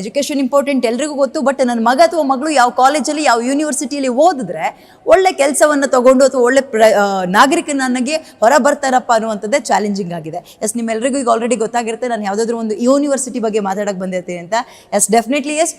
Education important ಎಲ್ರಿಗೂ ಗೊತ್ತು but ನನ್ನ ಮಗ ಅಥವಾ ಮಗಳು ಯಾವ ಕಾಲೇಜಲ್ಲಿ ಯಾವ ಯೂನಿವರ್ಸಿಟಿಯಲ್ಲಿ ಓದಿದ್ರೆ ಒಳ್ಳೆ ಕೆಲಸವನ್ನು ತಗೊಂಡು ಅಥವಾ ಒಳ್ಳೆ ಪ್ರ ನಾಗರಿಕ ನನಗೆ ಹೊರ ಬರ್ತಾರಪ್ಪ ಅನ್ನುವಂಥದ್ದೇ ಚಾಲೆಂಜಿಂಗ್ ಆಗಿದೆ. ಎಸ್ ನಿಮ್ಮೆಲ್ಲರಿಗೂ ಈಗ ಆಲ್ರೆಡಿ ಗೊತ್ತಾಗಿರುತ್ತೆ, ನಾನು ಯಾವುದಾದ್ರೂ ಒಂದು ಯೂನಿವರ್ಸಿಟಿ ಬಗ್ಗೆ ಮಾತಾಡೋಕ್ಕೆ ಬಂದಿರ್ತೀನಿ ಅಂತ. ಎಸ್ ಡೆಫಿನೆಟ್ಲಿ ಎಸ್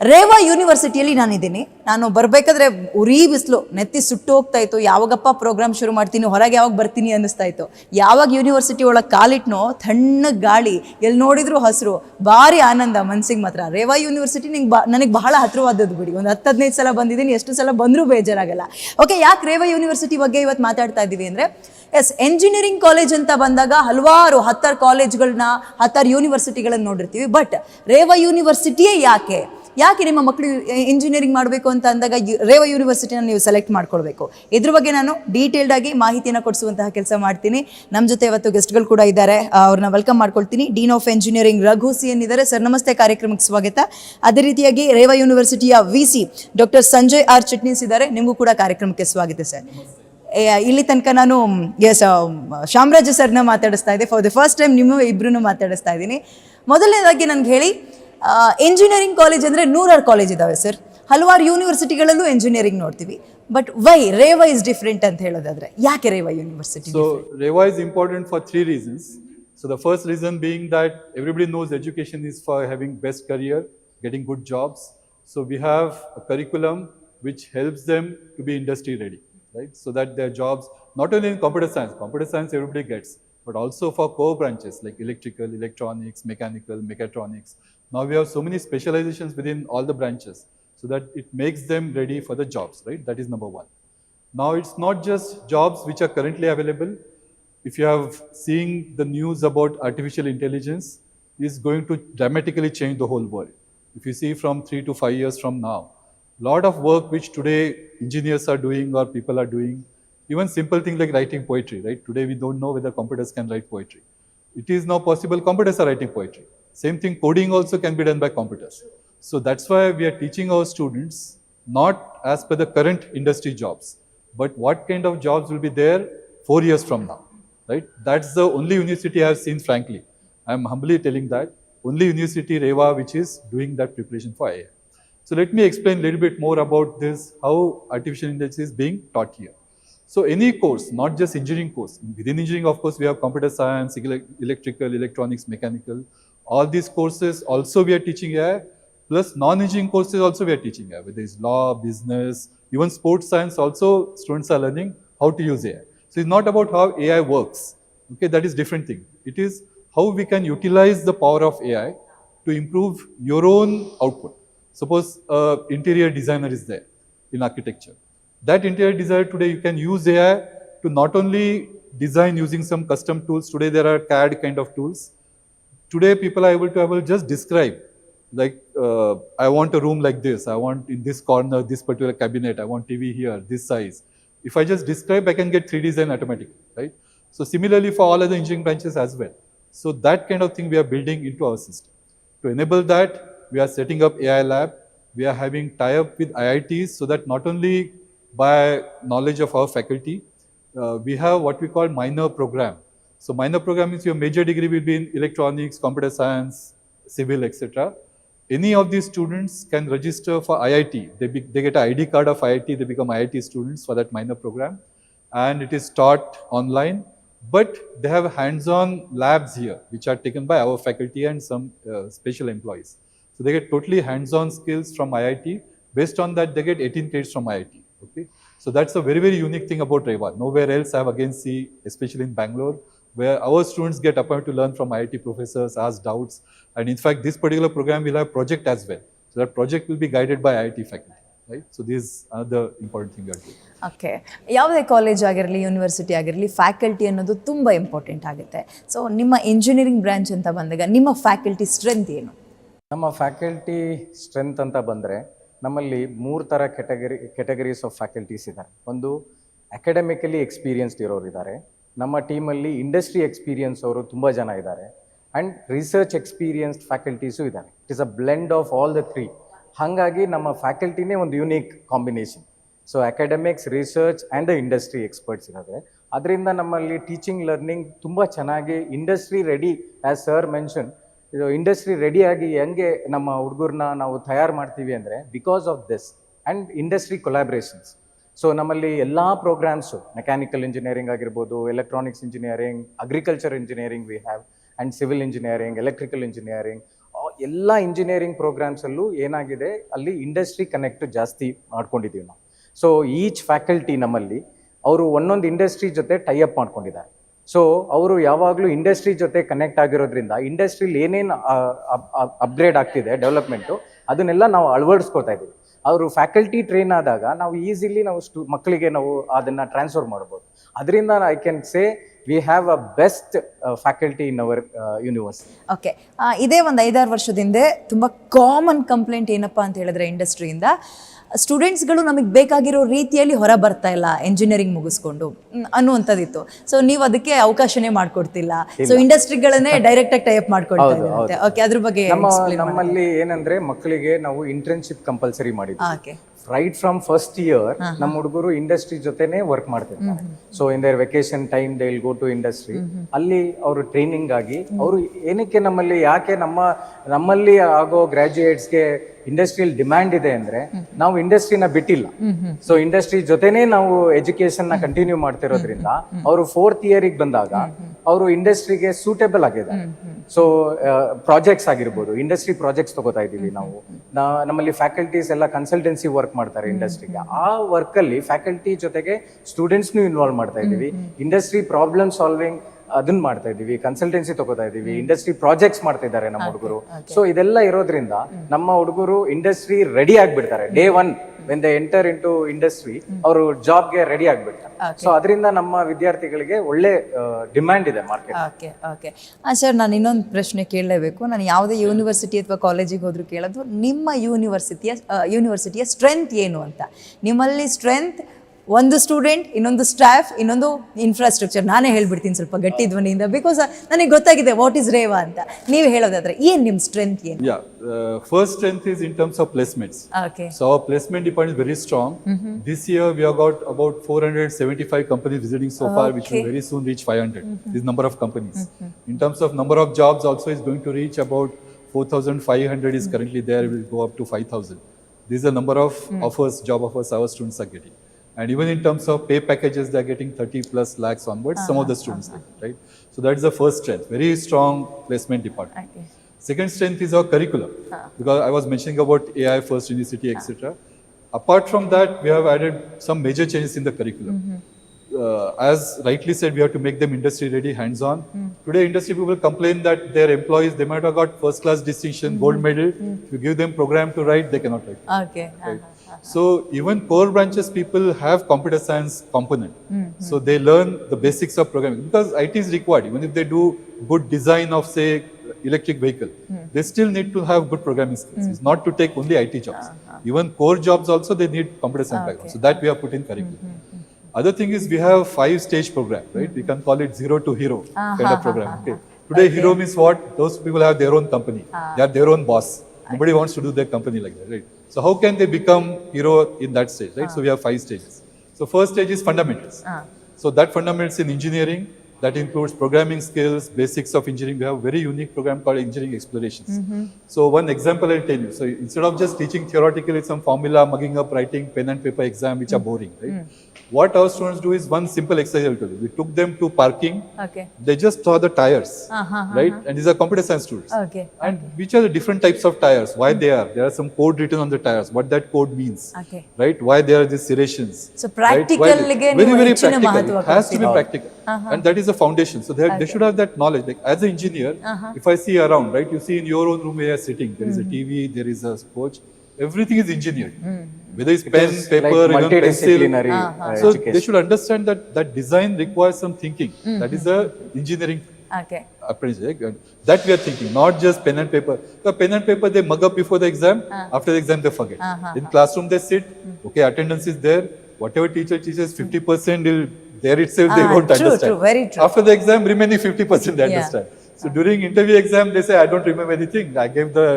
ರೇವಾ ಯೂನಿವರ್ಸಿಟಿಯಲ್ಲಿ ನಾನಿದ್ದೀನಿ. ನಾನು ಬರಬೇಕಾದ್ರೆ ಉರಿ ಬಿಸಿಲು, ನೆತ್ತಿ ಸುಟ್ಟು ಹೋಗ್ತಾ ಇತ್ತು. ಯಾವಾಗಪ್ಪ ಪ್ರೋಗ್ರಾಮ್ ಶುರು ಮಾಡ್ತೀನಿ, ಹೊರಗೆ ಯಾವಾಗ ಬರ್ತೀನಿ ಅನ್ನಿಸ್ತಾ ಇತ್ತು. ಯಾವಾಗ ಯೂನಿವರ್ಸಿಟಿ ಒಳಗೆ ಕಾಲಿಟ್ನೋ ತಣ್ಣಗೆ ಗಾಳಿ ಎಲ್ಲಿ ನೋಡಿದ್ರು ಹಸಿರು, ಭಾರಿ ಆನಂದ ಮನ್ಸಿಗೆ ಮಾತ್ರ. ರೇವಾ ಯೂನಿವರ್ಸಿಟಿ ನಿಂಗೆ ಬಾ, ನನಗೆ ಬಹಳ ಹತ್ರವಾದದ್ದು ಬಿಡಿ. ಒಂದು ಹತ್ತು ಹದಿನೈದು ಸಲ ಬಂದಿದ್ದೀನಿ, ಎಷ್ಟು ಸಲ ಬಂದರೂ ಬೇಜಾರಾಗಲ್ಲ. ಓಕೆ, ಯಾಕೆ ರೇವಾ ಯೂನಿವರ್ಸಿಟಿ ಬಗ್ಗೆ ಇವತ್ತು ಮಾತಾಡ್ತಾ ಇದ್ದೀವಿ ಅಂದರೆ, ಎಸ್ ಎಂಜಿನಿಯರಿಂಗ್ ಕಾಲೇಜ್ ಅಂತ ಬಂದಾಗ ಹಲವಾರು ಹತ್ತಾರು ಕಾಲೇಜ್ಗಳನ್ನ ಹತ್ತಾರು ಯೂನಿವರ್ಸಿಟಿಗಳನ್ನ ನೋಡಿರ್ತೀವಿ. ಬಟ್, ರೇವಾ ಯೂನಿವರ್ಸಿಟಿಯೇ ಯಾಕೆ? ಯಾಕೆ ನಿಮ್ಮ ಮಕ್ಕಳು ಇಂಜಿನಿಯರಿಂಗ್ ಮಾಡಬೇಕು ಅಂತ ಅಂದಾಗ ರೇವ ಯೂನಿವರ್ಸಿಟಿನ ನೀವು ಸೆಲೆಕ್ಟ್ ಮಾಡ್ಕೊಳ್ಬೇಕು. ಇದ್ರ ಬಗ್ಗೆ ನಾನು ಡೀಟೇಲ್ಡ್ ಆಗಿ ಮಾಹಿತಿಯನ್ನು ಕೊಡಿಸುವಂತಹ ಕೆಲಸ ಮಾಡ್ತೀನಿ. ನಮ್ಮ ಜೊತೆ ಇವತ್ತು ಗೆಸ್ಟ್ಗಳು ಕೂಡ ಇದ್ದಾರೆ. ಅವ್ರನ್ನ ವೆಲ್ಕಮ್ ಮಾಡ್ಕೊಳ್ತೀನಿ. Dean of engineering Raghu C ಏನಿದ್ದಾರೆ ಸರ್ ನಮಸ್ತೆ. ಕಾರ್ಯಕ್ರಮಕ್ಕೆ ಸ್ವಾಗತ. ಅದೇ ರೀತಿಯಾಗಿ Reva ಯೂನಿವರ್ಸಿಟಿಯ V C doctor Sanjay R Chitnis ಇದ್ದಾರೆ. ನಿಮಗೂ ಕೂಡ ಕಾರ್ಯಕ್ರಮಕ್ಕೆ ಸ್ವಾಗತ ಸರ್ ಇಲ್ಲಿ ತನಕ ನಾನು ಎಸ್ ಶಾಮರಾಜ ಸರ್ನ ಮಾತಾಡಿಸ್ತಾ ಇದ್ದೆ. ಫಾರ್ ದ ಫಸ್ಟ್ ಟೈಮ್ ನಿಮ್ಮ ಇಬ್ಬರೂ ಮಾತಾಡಿಸ್ತಾ ಇದ್ದೀನಿ. ಮೊದಲನೇದಾಗಿ ನನಗೆ ಹೇಳಿ ಇಂಜಿನಿಯರಿಂಗ್ ಕಾಲೇಜ್ ಅಂದರೆ ನೂರಾರು ಕಾಲೇಜ್ ಇದ್ದಾವೆ ಸರ್ ಹಲವಾರು ಯೂನಿವರ್ಸಿಟಿಗಳಲ್ಲೂ ಇಂಜಿನಿಯರಿಂಗ್ ನೋಡ್ತೀವಿ. But why Reva is different ಅಂತ ಹೇಳೋದಾದ್ರೆ ಯಾಕೆ Reva university so Reva is important for three reasons so the first reason being that everybody knows education is for having best career getting good jobs so we have a curriculum which helps them to be industry ready right so that they jobs not only in computer science computer science everybody gets but also for core branches like electrical, electronics, mechanical, mechatronics. Now we have so many specializations within all the branches so that it makes them ready for the jobs, right? That is number one. Now it's not just jobs which are currently available. If you have seen the news about artificial intelligence, is going to dramatically change the whole world. If you see from three to five years from now, lot of work which today engineers are doing or people are doing, even simple things like writing poetry, right? Today we don't know whether computers can write poetry. It is now possible computers are writing poetry. Same thing, coding also can be done by computers. So that's why we are teaching our students not as per the current industry jobs, but what kind of jobs will be there four years from now, right? That's the only university I have seen, frankly. I'm humbly telling that only university Reva which is doing that preparation for AI. So let me explain a little bit more about this, how artificial intelligence is being taught here. So any course, not just engineering course. Within engineering, of course, we have computer science, electrical, electronics, mechanical. All these courses also we are teaching AI. Plus non-engineering courses also we are teaching AI. Whether it's law, business, even sports science also students are learning how to use AI. So it's not about how AI works. Okay, that is different thing. It is how we can utilize the power of AI to improve your own output. Suppose uh, interior designer is there in architecture. That interior designer today you can use AI to not only design using some custom tools. Today there are CAD kind of tools. Today people are able to able just describe like uh, I want a room like this. I want in this corner this particular cabinet. I want TV here this size. If I just describe, I can get 3D design automatically, right? So similarly for all other engineering branches as well. So that kind of thing we are building into our system. To enable that, we are setting up AI lab. We are having tie-up with IITs so that not only by knowledge of our faculty, uh, we have what we call minor program. So minor program is your major degree will be in electronics, computer science, civil, etc. Any of these students can register for IIT. They, be, they get an ID card of IIT, they become IIT students for that minor program. And it is taught online, but they have hands-on labs here, which are taken by our faculty and some uh, special employees. So they get totally hands-on skills from IIT. Based on that, they get 18 credits from IIT. Okay, so that's a very very unique thing about Reva. Nowhere else I have again see, especially in Bangalore, where our students get appointed to learn from IIT professors, ask doubts, and in fact, this particular program will have project as well. So that project will be guided by IIT faculty. Right. So this is another important thing we are doing. Okay ಯಾವುದೇ college ಆಗಿರಲಿ university ಆಗಿರಲಿ faculty ಅನ್ನೋದು ತುಂಬ important ಆಗುತ್ತೆ so ನಿಮ್ಮ engineering branch ಅಂತ ಬಂದಾಗ ನಿಮ್ಮ ಫ್ಯಾಕಲ್ಟಿ ಸ್ಟ್ರೆಂತ್ ಏನು ನಮ್ಮ ಫ್ಯಾಕಲ್ಟಿ ಸ್ಟ್ರೆಂತ್ ಅಂತ ಬಂದರೆ ನಮ್ಮಲ್ಲಿ ಮೂರು ಥರ ಕೆಟಗರಿ ಕೆಟಗರೀಸ್ ಆಫ್ ಫ್ಯಾಕಲ್ಟೀಸ್ ಇದ್ದಾರೆ ಒಂದು ಅಕಾಡೆಮಿಕಲಿ ಎಕ್ಸ್ಪೀರಿಯನ್ಸ್ಡ್ ಇರೋರು ಇದ್ದಾರೆ ನಮ್ಮ ಟೀಮಲ್ಲಿ ಇಂಡಸ್ಟ್ರಿ ಎಕ್ಸ್ಪೀರಿಯನ್ಸ್ ಅವರು ತುಂಬ ಜನ ಇದ್ದಾರೆ ಆ್ಯಂಡ್ ರಿಸರ್ಚ್ ಎಕ್ಸ್ಪೀರಿಯನ್ಸ್ಡ್ ಫ್ಯಾಕಲ್ಟೀಸು ಇದ್ದಾರೆ it is a blend of all the three ಹಾಗಾಗಿ ನಮ್ಮ ಫ್ಯಾಕಲ್ಟಿನೇ ಒಂದು unique combination so academics research and the industry experts ಇದ್ದಾರೆ ಅದರಿಂದ ನಮ್ಮಲ್ಲಿ ಟೀಚಿಂಗ್ ಲರ್ನಿಂಗ್ ತುಂಬ ಚೆನ್ನಾಗಿ industry ready as sir mention ಇದು ಇಂಡಸ್ಟ್ರಿ ರೆಡಿಯಾಗಿ ಹೆಂಗೆ ನಮ್ಮ ಹುಡುಗರನ್ನ ನಾವು ತಯಾರು ಮಾಡ್ತೀವಿ ಅಂದರೆ because of this and industry collaborations so ನಮ್ಮಲ್ಲಿ ಎಲ್ಲ ಪ್ರೋಗ್ರಾಮ್ಸು ಮೆಕ್ಯಾನಿಕಲ್ ಇಂಜಿನಿಯರಿಂಗ್ ಆಗಿರ್ಬೋದು electronics engineering agriculture engineering we have and civil engineering electrical engineering ಎಲ್ಲ ಇಂಜಿನಿಯರಿಂಗ್ ಪ್ರೋಗ್ರಾಮ್ಸಲ್ಲೂ ಏನಾಗಿದೆ? ಅಲ್ಲಿ ಇಂಡಸ್ಟ್ರಿ ಕನೆಕ್ಟ್ ಜಾಸ್ತಿ ಮಾಡ್ಕೊಂಡಿದ್ದೀವಿ ನಾವು. ಸೊ ಈಚ್ ಫ್ಯಾಕಲ್ಟಿ ನಮ್ಮಲ್ಲಿ ಅವರು ಒಂದೊಂದು ಇಂಡಸ್ಟ್ರಿ ಜೊತೆ ಟೈ ಅಪ್ ಮಾಡ್ಕೊಂಡಿದ್ದಾರೆ. ಸೊ ಅವರು ಯಾವಾಗಲೂ ಇಂಡಸ್ಟ್ರಿ ಜೊತೆ ಕನೆಕ್ಟ್ ಆಗಿರೋದ್ರಿಂದ ಇಂಡಸ್ಟ್ರಿಲಿ ಏನೇನು ಅಪ್ಗ್ರೇಡ್ ಆಗ್ತಿದೆ ಡೆವಲಪ್ಮೆಂಟು ಅದನ್ನೆಲ್ಲ ನಾವು ಅಳವಡಿಸ್ಕೊತಾ ಇದ್ದೀವಿ. ಅವರು ಫ್ಯಾಕಲ್ಟಿ ಟ್ರೈನ್ ಆದಾಗ ನಾವು ಈಸಿಲಿ ನಾವು ಸ್ಟು ಮಕ್ಕಳಿಗೆ ನಾವು ಅದನ್ನು ಟ್ರಾನ್ಸ್ಫರ್ ಮಾಡ್ಬೋದು. ಅದರಿಂದ I can say we have a best faculty in our universe okay ಇದೇ ಒಂದು ಐದಾರು ವರ್ಷದಿಂದ ತುಂಬ ಕಾಮನ್ ಕಂಪ್ಲೇಂಟ್ ಏನಪ್ಪ ಅಂತ ಹೇಳಿದ್ರೆ ಇಂಡಸ್ಟ್ರಿಯಿಂದ ಸ್ಟೂಡೆಂಟ್ಸ್ಗಳು ನಮಗೆ ಬೇಕಾಗಿರೋ ರೀತಿಯಲ್ಲಿ ಹೊರ ಬರ್ತಾ ಇಲ್ಲ ಎಂಜಿನಿಯರಿಂಗ್ ಮುಗಿಸ್ಕೊಂಡು ಅನ್ನುವಂಥದ್ದಿತ್ತು. ಸೊ ನೀವು ಅದಕ್ಕೆ ಅವಕಾಶನೇ ಮಾಡ್ಕೊಡ್ತಿಲ್ಲ. ಸೊ ಇಂಡಸ್ಟ್ರಿಗಳನ್ನೇ ಡೈರೆಕ್ಟ್ ಆಗಿ ಟೈಪ್ ಮಾಡ್ಕೊಳ್ತಾ ಇದ್ದೀರಂತೆ. ಓಕೆ ಅದ್ರ ಬಗ್ಗೆ ನಮ್ಮ ನಮ್ಮಲ್ಲಿ ಏನಂದ್ರೆ ಮಕ್ಕಳಿಗೆ ನಾವು ಇಂಟರ್ನ್ಶಿಪ್ ಕಂಪಲ್ಸರಿ ಮಾಡಿದ್ವಿ okay right from first year ನಮ್ಮ ಹುಡುಗರು ಇಂಡಸ್ಟ್ರಿ ಜೊತೆನೆ ವರ್ಕ್ ಮಾಡ್ತಿರ್ತಾರೆ. So in their vacation time they will go to industry ಅಲ್ಲಿ ಅವರು ಟ್ರೈನಿಂಗ್ ಆಗಿ ಅವರು ಏನಕ್ಕೆ ನಮ್ಮಲ್ಲಿ ಯಾಕೆ ನಮ್ಮ ನಮ್ಮಲ್ಲಿ ಆಗೋ ಗ್ರಾಜ್ಯುಯೇಟ್ಸ್ಗೆ ಇಂಡಸ್ಟ್ರಿಯಲ್ ಡಿಮ್ಯಾಂಡ್ ಇದೆ ಅಂದ್ರೆ ನಾವು ಇಂಡಸ್ಟ್ರಿನ ಬಿಟ್ಟಿಲ್ಲ. ಸೊ ಇಂಡಸ್ಟ್ರಿ ಜೊತೆನೆ ನಾವು ಎಜುಕೇಶನ್ನ ಕಂಟಿನ್ಯೂ ಮಾಡ್ತಿರೋದ್ರಿಂದ ಅವರು ಫೋರ್ತ್ ಇಯರಿಗೆ ಬಂದಾಗ ಅವರು ಇಂಡಸ್ಟ್ರಿಗೆ ಸೂಟೇಬಲ್ ಆಗಿದೆ ಸೊ ಪ್ರಾಜೆಕ್ಟ್ಸ್ ಆಗಿರ್ಬೋದು ಇಂಡಸ್ಟ್ರಿ ಪ್ರಾಜೆಕ್ಟ್ಸ್ ತಗೋತಾ ಇದೀವಿ ನಾವು. ನಮ್ಮಲ್ಲಿ ಫ್ಯಾಕಲ್ಟೀಸ್ ಎಲ್ಲ ಕನ್ಸಲ್ಟೆನ್ಸಿ ವರ್ಕ್ ಮಾಡ್ತಾರೆ ಇಂಡಸ್ಟ್ರಿಗೆ ಆ ವರ್ಕ್ ಅಲ್ಲಿ ಫ್ಯಾಕಲ್ಟಿ ಜೊತೆಗೆ ಸ್ಟೂಡೆಂಟ್ಸ್ನು ಇನ್ವಾಲ್ವ್ ಮಾಡ್ತಾ ಇದ್ದೀವಿ. ಇಂಡಸ್ಟ್ರಿ ಪ್ರಾಬ್ಲಮ್ ಸಾಲ್ವಿಂಗ್ ಅದನ್ನ ಮಾಡ್ತಾ ಇದೀವಿ ಕನ್ಸಲ್ಟೆನ್ಸಿ ತಗೋತಾ ಇದೀವಿ ಇಂಡಸ್ಟ್ರಿ ಪ್ರಾಜೆಕ್ಟ್ಸ್ ಮಾಡ್ತಾ ಇದ್ದಾರೆ ನಮ್ಮ ಹುಡುಗರು. ಸೊ ಇದೆಲ್ಲ ಇರೋದ್ರಿಂದ ನಮ್ಮ ಹುಡುಗರು ಇಂಡಸ್ಟ್ರಿ ರೆಡಿ ಆಗ್ಬಿಡ್ತಾರೆ day one when the enter into industry ಅವರು ಜಾಬ್ಗೆ ರೆಡಿ ಆಗ್ಬಿಡ್ತಾರೆ. ಸೊ ಅದರಿಂದ ನಮ್ಮ ವಿದ್ಯಾರ್ಥಿಗಳಿಗೆ ಒಳ್ಳೆ ಡಿಮ್ಯಾಂಡ್ ಇದೆ ಮಾರ್ಕೆಟ್ ಓಕೆ ಓಕೆ ಸರ್ ನಾನು ಇನ್ನೊಂದು ಪ್ರಶ್ನೆ ಕೇಳಲೇಬೇಕು. ನಾನು ಯಾವುದೇ ಯೂನಿವರ್ಸಿಟಿ ಅಥವಾ ಕಾಲೇಜಿಗೆ ಹೋದ್ರು ಕೇಳೋದು ನಿಮ್ಮ ಯೂನಿವರ್ಸಿಟಿಯ ಯೂನಿವರ್ಸಿಟಿಯ ಸ್ಟ್ರೆಂತ್ ಏನು ಅಂತ? ನಿಮ್ಮಲ್ಲಿ ಸ್ಟ್ರೆಂತ್ ಒಂದು ಸ್ಟೂಡೆಂಟ್ ಇನ್ನೊಂದು ಸ್ಟಾಫ್ ಇನ್ನೊಂದು ಇನ್ಫ್ರಾಸ್ಟ್ರಕ್ಚರ್ ನಾನೇ ಹೇಳ್ಬಿಡ್ತೀನಿ ಸ್ವಲ್ಪ ಗಟ್ಟಿ ಧ್ವನಿಯಿಂದ ಬಿಕಾಸ್ ನನಗೆ ಗೊತ್ತಾಗಿದೆ ವಾಟ್ ಇಸ್ ರೇವಾ ಅಂತ ನೀವು ಹೇಳೋದಾದ್ರೆ ಏನು ನಿಮ್ಮ ಸ್ಟ್ರೆಂತ್ ಏನು first strength is in terms of placements. Okay So our placement department is very strong. This year we have got about 475 companies visiting so far, which will very soon reach 500. This number of companies. In terms of number of jobs, also is going to reach about 4,500 is currently there. Will go up to 5,000. This is a number of offers, job offers our students are getting. And even in terms of pay packages, they're getting 30 plus lakhs onwards, uh -huh, some of the ah, students, uh -huh. right? So that's the first strength, very strong placement department. Okay. Second strength is our curriculum, uh -huh. because I was mentioning about AI first university, etc. Uh -huh. Apart from that, we have added some major changes in the curriculum. Mm -hmm. Uh, as rightly said, we have to make them industry ready, hands on. Mm. Today, industry people complain that their employees, they might have got first class distinction, mm -hmm. gold medal. Mm. If you give them program to write, they cannot write. Okay. Right? Uh -huh. So even core branches people have computer science component. Hmm, hmm. So they learn the basics of programming because IT is required. Even if they do good design of say electric vehicle, hmm. they still need to have good programming skills. It's not to take only IT jobs. Uh-huh. Even core jobs also they need computer science background. So that we have put in curriculum. Other thing is we have five stage program, right? We can call it zero to hero uh-huh, kind of uh-huh, program. Okay. Today hero means what? Those people have their own company. Uh. They are their own boss. Nobody wants to do their company like that, right? So how can they become hero in that stage, right? So we have five stages. So first stage is fundamentals. Ah. So that fundamentals in engineering, that includes programming skills, basics of engineering. We have a very unique program called Engineering Explorations. Mm -hmm. So one example I'll tell you. So instead of just teaching theoretically some formula, mugging up, writing, pen and paper exam, which mm -hmm. are boring, right? Mm -hmm. What our students do is one simple exercise I'll tell you. We took them to parking. Okay. They just saw the tires, uh -huh, right? Uh -huh. And these are computer science students. Okay. And okay. which are the different types of tires, why mm -hmm. they are. There are some code written on the tires, what that code means, okay. right? Why there are these serrations. So practical right? again. Very, very practical. It has to be practical practical, and that is the foundation. So they, they should have that knowledge. Like as an engineer, uh-huh. if I see around, right? You see in your own room where you are sitting, there is a hmm. TV, there is a coach. Everything is engineered. Hmm. Whether it's pen, is paper, like even pencil. multidisciplinary, uh-huh. uh, So education. they should understand that that design requires some thinking. Hmm. That is the engineering okay apprenticeship. right? That we are thinking, not just pen and paper. The pen and paper they mug up before the exam. After the exam they forget. In classroom they sit. Okay, attendance is there. Whatever teacher teaches, fifty percent there itself they Ah, won't true, understand. true, very true. After the exam, remaining fifty percent they Yeah. understand. So during interview exam, they say, I don't remember anything. I gave the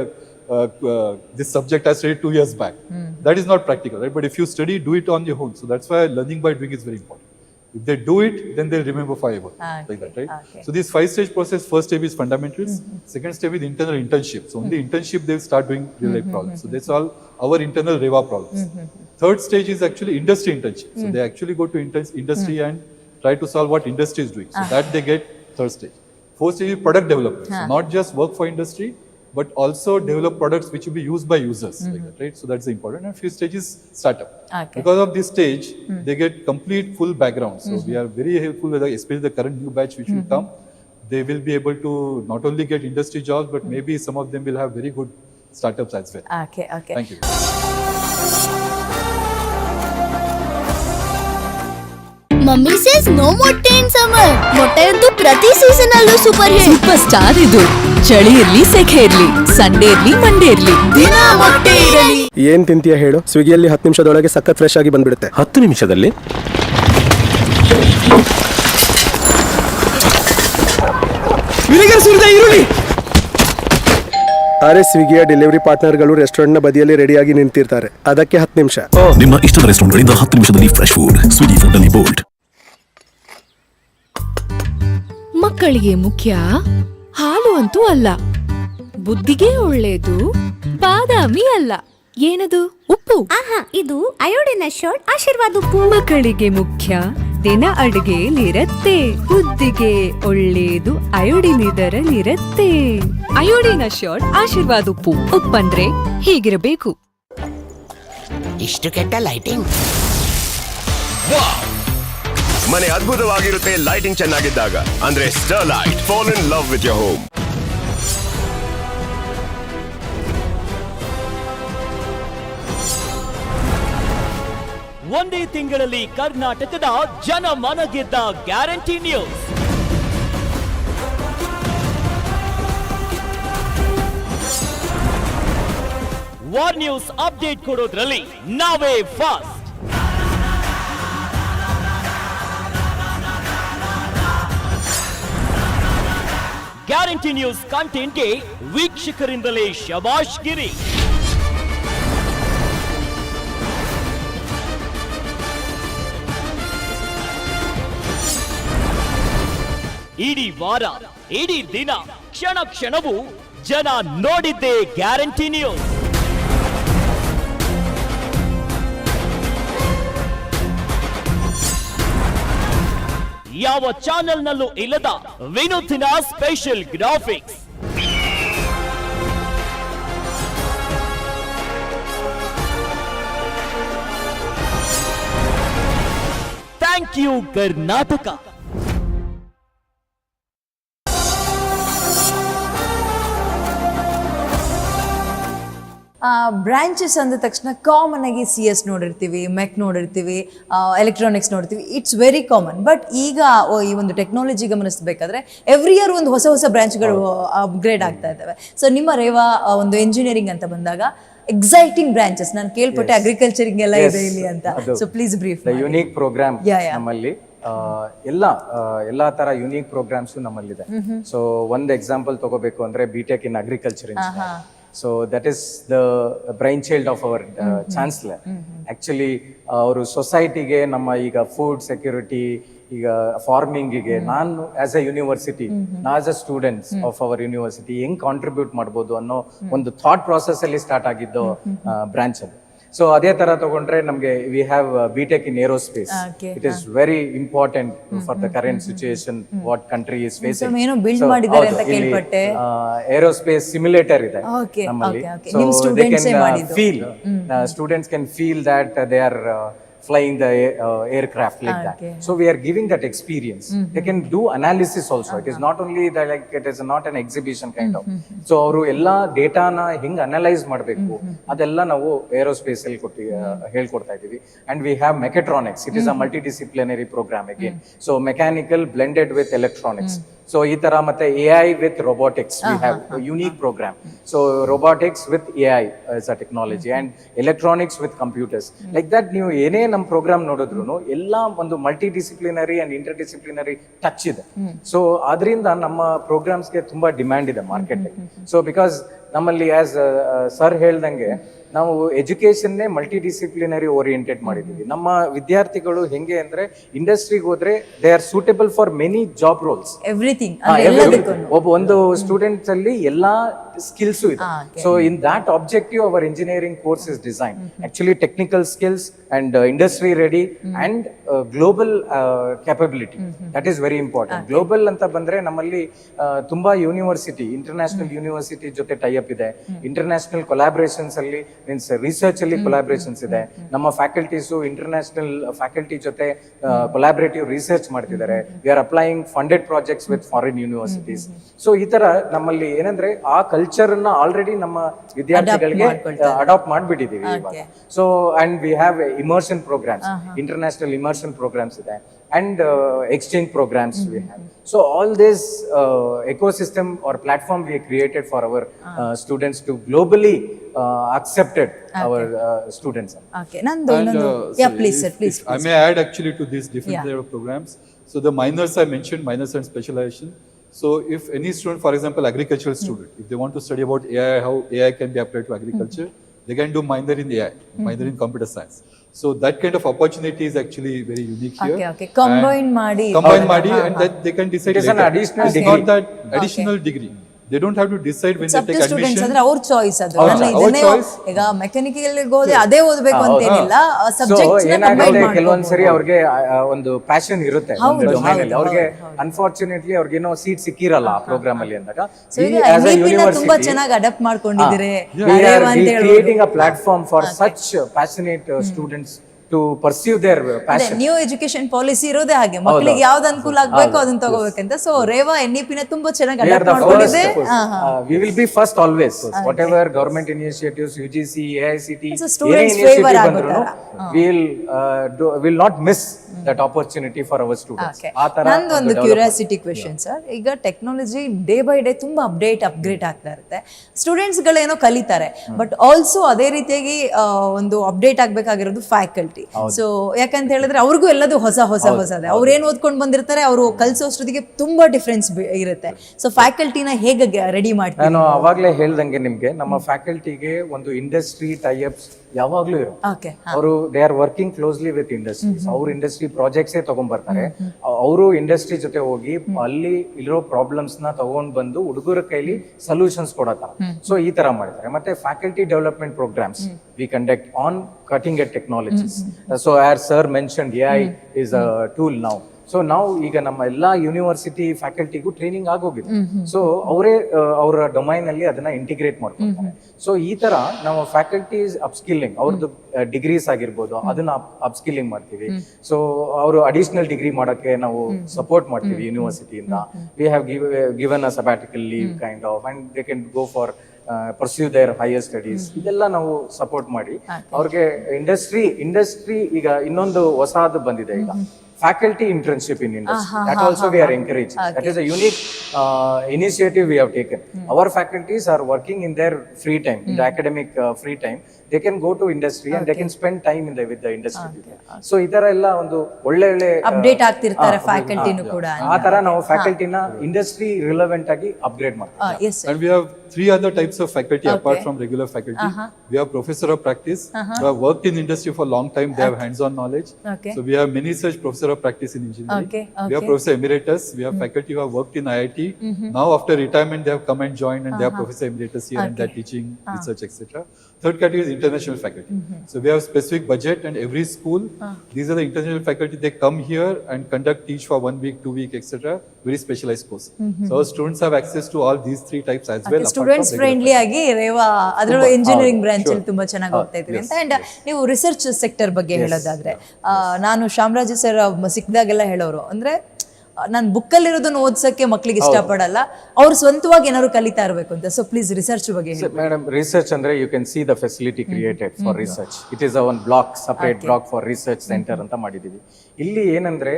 uh, uh, this subject I studied two years back. Hmm. That is not practical, right? But if you study, do it on your own. So that's why learning by doing is very important. If they do it, then they'll remember forever. Ah, like that, right? Okay. So this five stage process, first step is fundamentals, mm-hmm. second step is internal mm-hmm. internship. So only internship they'll start doing real life mm-hmm, problems. So that's all our internal REVA problems. Third stage is actually industry internship. So hmm. they actually go to hmm. industry and try to solve what industry is doing. So ah. that they get third stage. Fourth stage is product development. So ah. not just work for industry, but also develop products which will be used by users, like mm-hmm. that, right? So that's important. And fifth stage is startup. Okay. Because of this stage, hmm. they get complete full background. So mm-hmm. we are very helpful, with the, especially the current new batch which will mm-hmm. come. They will be able to not only get industry jobs, but maybe some of them will have very good startups as well. Okay, okay. Thank you. Mummy says no motte in summer ಮೊಟ್ಟೆಯಂತೂ ಪ್ರತಿ season ಅಲ್ಲೂ super hit super star ಇದು. ಚಳಿ ಇರ್ಲಿ ಸೆಖೆ ಇರ್ಲಿ Sunday ಇರ್ಲಿ Monday ಇರ್ಲಿ. ದಿನ ಮೊಟ್ಟೆ ಇರಲಿ. ಏನ್ ತಿಂತೀಯ ಹೇಳು? ಸ್ವಿಗ್ಗಿಯಲ್ಲಿ ಹತ್ತು ನಿಮಿಷದೊಳಗೆ ಸಖತ್ ಫ್ರೆಶ್ ಆಗಿ ಬಂದ್ಬಿಡುತ್ತೆ. ಹತ್ತು ನಿಮಿಷದಲ್ಲಿ? ಅರೆ ಸ್ವಿಗ್ಗಿಯ ಡೆಲಿವರಿ ಪಾರ್ಟ್ನರ್ಗಳು ರೆಸ್ಟೋರೆಂಟ್ನ ಬದಿಯಲ್ಲಿ ರೆಡಿಯಾಗಿ ನಿಂತಿರ್ತಾರೆ. ಅದಕ್ಕೆ ಹತ್ತು ನಿಮಿಷ. ನಿಮ್ಮ ಇಷ್ಟದ ರೆಸ್ಟೋರೆಂಟ್ಗಳಿಂದ ಹತ್ತು ನಿಮಿಷದಲ್ಲಿ ಫ್ರೆಶ್ ಫುಡ್ ಸ್ವಿಗ್ಗಿ ಫುಡ್ನಲ್ಲಿ ಬೋಲ್ಟ್ ಮಕ್ಕಳಿಗೆ ಮುಖ್ಯ ಹಾಲು ಅಂತೂ ಅಲ್ಲ. ಬುದ್ಧಿಗೆ ಒಳ್ಳೇದು ಬಾದಾಮಿ ಅಲ್ಲ. ಏನದು? ಉಪ್ಪು. ಆಹಾ ಇದು ಅಯೋಡಿನ ಶರ್ಟ್ ಆಶೀರ್ವಾದ ಉಪ್ಪು. ಮಕ್ಕಳಿಗೆ ಮುಖ್ಯ ದಿನ ಅಡುಗೆಲಿರತ್ತೆ ಬುದ್ಧಿಗೆ ಒಳ್ಳೇದು ಅಯೋಡಿನ್ ಇದರಲ್ಲಿರತ್ತೆ ಅಯೋಡಿನ ಶರ್ಟ್ ಆಶೀರ್ವಾದ ಉಪ್ಪು. ಉಪ್ಪಂದ್ರೆ ಹೀಗಿರಬೇಕು. ಇಷ್ಟು ಕೆಟ್ಟ ಲೈಟಿಂಗ್ ಮನೆ ಅದ್ಭುತವಾಗಿರುತ್ತೆ ಲೈಟಿಂಗ್ ಚೆನ್ನಾಗಿದ್ದಾಗ. ಅಂದ್ರೆ star light fall in love with your home ಒಂದೇ ತಿಂಗಳಲ್ಲಿ ಕರ್ನಾಟಕದ ಜನ ಗೆದ್ದ guarantee news war news update ಕೊಡೋದ್ರಲ್ಲಿ ನಾವೇ ಫಾಸ್ಟ್ ಗ್ಯಾರಂಟಿ ನ್ಯೂಸ್ ಕಾಂಟೆಂಟ್ಗೆ ವೀಕ್ಷಕರಿಂದಲೇ ಶಬಾಷ್ ಗಿರಿ. ಇಡೀ ವಾರ, ಇಡೀ ದಿನ, ಕ್ಷಣ ಕ್ಷಣವೂ ಜನ ನೋಡಿದ್ದೇ ಗ್ಯಾರಂಟಿ ನ್ಯೂಸ್. ಯಾವ ಚಾನೆಲ್ನಲ್ಲೂ ಇಲ್ಲದ ವಿನೂತಿನ special graphics. Thank you Karnataka. Branches ಅಂದ ತಕ್ಷಣ ಕಾಮನ್ ಆಗಿ ಸಿ ಎಸ್ ನೋಡಿರ್ತೀವಿ ಮೆಕ್ ನೋಡಿರ್ತೀವಿ ಎಲೆಕ್ಟ್ರಾನಿಕ್ಸ್ ನೋಡ್ತೀವಿ ಇಟ್ಸ್ ವೆರಿ ಕಾಮನ್ ಬಟ್ ಈಗ ಈ ಒಂದು ಟೆಕ್ನಾಲಜಿ ಗಮನಿಸಬೇಕಾದ್ರೆ ಎವ್ರಿ ಇಯರ್ ಒಂದು ಹೊಸ ಹೊಸ ಬ್ರಾಂಚ್ಗಳು ಅಪ್ಗ್ರೇಡ್ ಆಗ್ತಾ ಇದ್ದಾವೆ. ಸೊ ನಿಮ್ಮ ರೇವಾ ಒಂದು ಇಂಜಿನಿಯರಿಂಗ್ ಅಂತ ಬಂದಾಗ ಎಕ್ಸೈಟಿಂಗ್ ಬ್ರಾಂಚಸ್ ನಾನು ಕೇಳ್ಪಟ್ಟೆ ಅಗ್ರಿಕಲ್ಚರಿಂಗ್ ಎಲ್ಲ ಇದೆ ಇಲ್ಲಿ ಅಂತ. So please brief unique program. ನಮ್ಮಲ್ಲಿ ಎಲ್ಲ ಎಲ್ಲಾ ತರ ಯುನೀಕ್ ಪ್ರೋಗ್ರಾಮ್ಸ್ ನಮ್ಮಲ್ಲಿದೆ. ಸೊ ಒಂದ್ ಎಕ್ಸಾಂಪಲ್ ತಗೋಬೇಕು ಅಂದ್ರೆ BTech in agriculture so that is the brain child of our chancellor actually ಅವರು ಸೊಸೈಟಿಗೆ ನಮ್ಮ ಈಗ ಫುಡ್ ಸೆಕ್ಯೂರಿಟಿ ಈಗ ಫಾರ್ಮಿಂಗಿಗೆ ನಾನು as a university as a students of our university ಹೆಂಗ್ ಕಾಂಟ್ರಿಬ್ಯೂಟ್ ಮಾಡ್ಬೋದು ಅನ್ನೋ ಒಂದು ಥಾಟ್ ಪ್ರಾಸೆಸ್ ಅಲ್ಲಿ ಸ್ಟಾರ್ಟ್ ಆಗಿದ್ದು ಬ್ರಾಂಚ್ ಅದು ಸೊ ಅದೇ ತರ ತಗೊಂಡ್ರೆ ನಮಗೆ we have B tech in aerospace it is very important for the current situation what country is facing. Aerospace simulator ಇದೆ ನಮ್ಮಲ್ಲಿ. ಸೊ ದೇ ಮಾಡಿದ್ದು. Feel students can feel that they are flying the uh, aircraft like Okay. that so we are giving that experience they can do analysis also it is not only the, like it is not an exhibition kind of so ಅವರು ಎಲ್ಲ ಡೇಟಾನ ಹೆಂಗ್ analyse ಮಾಡಬೇಕು ಅದೆಲ್ಲ ನಾವು aerospace ಅಲ್ಲಿ ಕೊಟ್ಟಿ ಆ, ಹೇಳ್ಕೊಡ್ತಾ It and we have mechatronics it is a multi disciplinary program again so mechanical blended with electronics so ಈ ತರ ಮತ್ತೆ A I with robotics we have a unique program. So robotics with ai as a technology and electronics with computers. like that ನೀವು ಏನೇ ನಮ್ಮ program ನೋಡಿದ್ರು ಎಲ್ಲ ಒಂದು multi disciplinary and inter disciplinary touch ಇದೆ ಸೊ ಅದರಿಂದ ನಮ್ಮ ಪ್ರೋಗ್ರಾಮ್ಸ್ಗೆ ತುಂಬಾ ಡಿಮ್ಯಾಂಡ್ ಇದೆ ಮಾರ್ಕೆಟ್ ಸೊ ಬಿಕಾಸ್ ನಮ್ಮಲ್ಲಿ ಆಸ್ ಸರ್ ಹೇಳ್ದಂಗೆ ನಾವು ಎಜುಕೇಶನ್ನೇ ಮಲ್ಟಿ ಡಿಸಿಪ್ಲಿನರಿ ಓರಿಯೆಂಟೆಡ್ ಮಾಡಿದ್ದೀವಿ. ನಮ್ಮ ವಿದ್ಯಾರ್ಥಿಗಳು ಹೆಂಗೆ ಅಂದ್ರೆ ಇಂಡಸ್ಟ್ರಿಗೆ ಹೋದ್ರೆ they are suitable for many job roles everything ಒಬ್ಬ ಒಂದು ಸ್ಟೂಡೆಂಟ್ಸ್ ಅಲ್ಲಿ ಎಲ್ಲಾ ಸ್ಕಿಲ್ಸ್ ಇದೆ so in that objective our engineering course is design actually technical skills and industry ready and global capability that is very important global ಅಂತ ಬಂದ್ರೆ ನಮ್ಮಲ್ಲಿ ತುಂಬಾ university international university ಜೊತೆ ಟೈಅಪ್ ಇದೆ. ಇಂಟರ್ನ್ಯಾಷನಲ್ ಕೊಲಾಬ್ರೇಷನ್ಸ್ ಅಲ್ಲಿ ಮೀನ್ಸ್ ರಿಸರ್ಚ್ ಅಲ್ಲಿ collaborations ಇದೆ. ನಮ್ಮ ಫ್ಯಾಕಲ್ಟೀಸು ಇಂಟರ್ನ್ಯಾಷನಲ್ ಫ್ಯಾಕಲ್ಟಿ ಜೊತೆ ಕೊಲಾಬ್ರೇಟಿವ್ ರಿಸರ್ಚ್ ಮಾಡ್ತಿದ್ದಾರೆ. We are applying funded projects with foreign universities so ಈ ತರ ನಮ್ಮಲ್ಲಿ ಏನಂದ್ರೆ ಆ ಕಲ್ಚರ್ ಅನ್ನ ಆಲ್ರೆಡಿ ನಮ್ಮ ವಿದ್ಯಾರ್ಥಿಗಳಿಗೆ ಅಡಾಪ್ಟ್ ಇವಾಗ. Okay. So and we have immersion programs international immersion programs ಇದೆ. And exchange programs we have so all this ecosystem are platform we created for our students to globally Uh, accepted okay. our uh, students. Okay. Nando, and, no, uh, yeah, please, sir, please, please, I may add actually to these different yeah. of programs. So the minors I mentioned, minors and specialization. So if any student, for example, agricultural hmm. student, mm. if they want to study about AI, how AI can be applied to hmm. agriculture, mm they can do minor in AI, hmm. minor in computer science. So that kind of opportunity is actually very unique here. Okay, okay. Combine Madi. Combine Madi, and uh-huh. that they can decide. It is later. an additional. It's degree. not that additional okay. degree. They don't have to decide when they take admission. ಅಂದ್ರೆ ಅವ್ರ choice ಅದು. ನಾನು. ಇದನ್ನೇ ಈಗ mechanical ಹೋದ್ರೆ ಅದೇ ಓದ್ಬೇಕು ಅಂತೇನಿಲ್ಲ. ಸೊ ಸಬ್ಜೆಕ್ಟ್ಸ್ ಏನಾಗುತ್ತೆ ಕೆಲವೊಂದ್ಸರಿ ಅವ್ರಿಗೆ ಒಂದು ಪ್ಯಾಷನ್ ಇರುತ್ತೆ ಹೌದು, ಡೊಮೈನ್ ಅಲ್ಲಿ. ಹೌದು, ಅವ್ರಿಗೆ ಹೌದು, ಅನ್ಫಾರ್ಚುನೇಟ್ಲಿ ಅವ್ರಿಗೆ ಏನೋ ಸೀಟ್ ಸಿಕ್ಕಿರಲ್ಲ ಆ ಪ್ರೋಗ್ರಾಮ್ ಅಲ್ಲಿ ಅಂದಾಗ. ತುಂಬಾ ಚೆನ್ನಾಗಿ ಅಡಾಪ್ಟ್ ಮಾಡ್ಕೊಂಡಿದ್ದೀರಿ. ಅಂತ creating a platform for such passionate students to pursue their ಅದೇ ನ್ಯೂ ಎಜುಕೇಶನ್ ಪಾಲಿಸಿ ಇರೋದೇ ಹಾಗೆ. ಮಕ್ಕಳಿಗೆ ಯಾವ್ದು ಅನುಕೂಲ ಆಗ್ಬೇಕು ಅದನ್ನ ತಗೋಬೇಕಂತ. ಸೊ ರೇವಾ ಎನ್ ಇ ಪಿನ ತುಂಬಾ ಚೆನ್ನಾಗಿ ಅಡಾಪ್ಟ್ ಮಾಡ್ಕೊಂಡಿದೆ. We will be first always whatever government initiatives U G C students initiative favor ಬಂದ್ರು, ಆಗುತ್ತಾ? uh, will not miss that opportunity for our students. Okay. ಆ ತರ ನಂದು ಒಂದು. ಕ್ಯೂರಿಯಾಸಿಟಿ ಕ್ವೆಶನ್ ಸರ್ ಈಗ ಟೆಕ್ನಾಲಜಿ ಡೇ ಬೈ ಡೇ ತುಂಬಾ update upgrade ಆಗ್ತಾ ಇರುತ್ತೆ. ಸ್ಟೂಡೆಂಟ್ಸ್ಗಳೇನೋ ಕಲಿತಾರೆ ಬಟ್ ಆಲ್ಸೋ ಅದೇ ರೀತಿಯಾಗಿ ಆ, ಒಂದು ಅಪ್ಡೇಟ್ ಆಗಬೇಕಾಗಿರೋದು ಫ್ಯಾಕಲ್ಟಿ ಸೊ ಯಾಕಂತ ಹೇಳಿದ್ರೆ ಅವ್ರಿಗೂ ಎಲ್ಲದೂ ಹೊಸ ಹೊಸ ಹೊಸದೇ. ಅವ್ರು ಏನು ಓದ್ಕೊಂಡು ಬಂದಿರ್ತಾರೆ ಅವರು ಕಲಿಸೋಷ್ಟೊತ್ತಿಗೆ ತುಂಬಾ ಡಿಫ್ರೆನ್ಸ್ ಇರುತ್ತೆ. ಸೊ ಫ್ಯಾಕಲ್ಟಿನ ಹೇಗೆ ರೆಡಿ ಮಾಡ್ತಾರೆ? ನಾನು ಅವಾಗಲೇ ಹೇಳ್ದಂಗೆ ನಿಮಗೆ ನಮ್ಮ ಫ್ಯಾಕಲ್ಟಿಗೆ ಒಂದು ಇಂಡಸ್ಟ್ರಿ ಟೈಅಪ್ಸ್ ಯಾವಾಗ್ಲೂ ಇರೋ. ಓಕೆ ಅವರು they are working closely with industries ಅವ್ರ ಇಂಡಸ್ಟ್ರಿ ಪ್ರಾಜೆಕ್ಟ್ಸೇ ತಗೊಂಡ್ಬರ್ತಾರೆ ಅವರು ಇಂಡಸ್ಟ್ರಿ ಜೊತೆ ಹೋಗಿ ಅಲ್ಲಿ ಇರೋ ಪ್ರಾಬ್ಲಮ್ಸ್ನ ತಗೊಂಡ್ ಬಂದು ಹುಡುಗರ ಕೈಲಿ ಸೊಲ್ಯೂಷನ್ಸ್ ಕೊಡತ್ತಾರ ಸೊ ಈ ತರ ಮಾಡಿದ್ದಾರೆ ಮತ್ತೆ faculty development programs we conduct on cutting edge technologies so our sir mention A I is a tool ನಾವು ಸೊ ನಾವು ಈಗ ನಮ್ಮ ಎಲ್ಲಾ ಯೂನಿವರ್ಸಿಟಿ ಫ್ಯಾಕಲ್ಟಿಗೂ ಟ್ರೈನಿಂಗ್ ಆಗೋಗಿದೆ. ಸೊ ಅವರೇ ಅವರ ಡೊಮೈನ್ ಅಲ್ಲಿ ಅದನ್ನ ಇಂಟಿಗ್ರೇಟ್ ಮಾಡ್ಕೊಳ್ತಾರೆ. ಸೊ ಈ ತರ ನಾವು ಫ್ಯಾಕಲ್ಟೀಸ್ ಅಪ್ಸ್ಕಿಲ್ಲಿಂಗ್ ಅವ್ರದ್ದು ಡಿಗ್ರೀಸ್ ಆಗಿರ್ಬೋದು ಅದನ್ನ ಅಪ್ಸ್ಕಿಲ್ಲಿಂಗ್ ಮಾಡ್ತೀವಿ. ಸೊ ಅವರು ಅಡಿಷನಲ್ ಡಿಗ್ರಿ ಮಾಡಕ್ಕೆ ನಾವು ಸಪೋರ್ಟ್ ಮಾಡ್ತೀವಿ ಯೂನಿವರ್ಸಿಟಿಯಿಂದ we have given a sabbatical leave kind of and they can go for pursue their higher studies ಇದೆಲ್ಲ ನಾವು ಸಪೋರ್ಟ್ ಮಾಡಿ. ಅವ್ರಿಗೆ ಇಂಡಸ್ಟ್ರಿ ಇಂಡಸ್ಟ್ರಿ ಈಗ ಇನ್ನೊಂದು ಹೊಸದು ಬಂದಿದೆ ಈಗ. Faculty internship in industry. That also we are encouraging. That is a unique uh, initiative we have taken. Our faculties are working in their free time, in the academic uh, free time. They can go to industry and they can spend time in with with the industry. So ಈ ತರ ಎಲ್ಲ ಒಂದು ಒಳ್ಳೆ ಒಳ್ಳೆ ಆ, update ಆಗ್ತಿರ್ತಾರೆ ಆ, ಫ್ಯಾಕಲ್ಟಿನೂ ಕೂಡ ಆ ತರ ನಾವು ಫ್ಯಾಕಲ್ಟಿನ ಇಂಡಸ್ಟ್ರಿ ರಿಲೆವೆಂಟ್ ಆಗಿ ಅಪ್ಗ್ರೇಡ್ ಮಾಡ್ತೀವಿ And we have three other types of faculty apart from regular faculty. We have professor of practice who have worked in industry for a long time. They have hands-on knowledge. Okay. So we have many such professor of practice in engineering. Okay, We have okay. professor emeritus. We have faculty who have worked in IIT. Now after retirement, they have come and joined and they are professor emeritus here and they are teaching research, etc. Third category is international faculty. So we have specific budget and every school, these are the international faculty. They come here and conduct teach for one week, two week, etc. Very specialized course. So our students have access to all these three types as well. Students friendly, students engineering friendly ಆಗಿ ರೇವಾ ಅದರ engineering branch ಅಲ್ಲಿ. ತುಂಬಾ ಚೆನ್ನಾಗಿ ಹೋಗ್ತಾ ಇದ್ರಿ ಅಂತ and ನೀವು research sector ಬಗ್ಗೆ ಹೇಳೋದಾದ್ರೆ ನಾನು ಶಾಮರಾಜ್ ಸರ್ ಸಿಕ್ಕಿದಾಗೆಲ್ಲ ಹೇಳೋರು ಅಂದ್ರೆ ನಾನು ಬುಕ್ಕಲ್ಲಿರೋದನ್ನು ಓದ್ಸೋಕ್ಕೆ ಮಕ್ಕಳಿಗೆ ಇಷ್ಟಪಡಲ್ಲ. ಅವ್ರು ಸ್ವಂತವಾಗಿ ಏನಾದ್ರು ಕಲಿತಾ ಇರಬೇಕು ಅಂತ. ಸೊ ಪ್ಲೀಸ್ ರಿಸರ್ಚ್ ಬಗ್ಗೆ ಹೇಳಿ ಮೇಡಮ್ ರಿಸರ್ಚ್ ಅಂದ್ರೆ you can see the facility created for research it is one block separate block for research center ಅಂತ ಮಾಡಿದ್ದೀವಿ ಇಲ್ಲಿ ಏನಂದ್ರೆ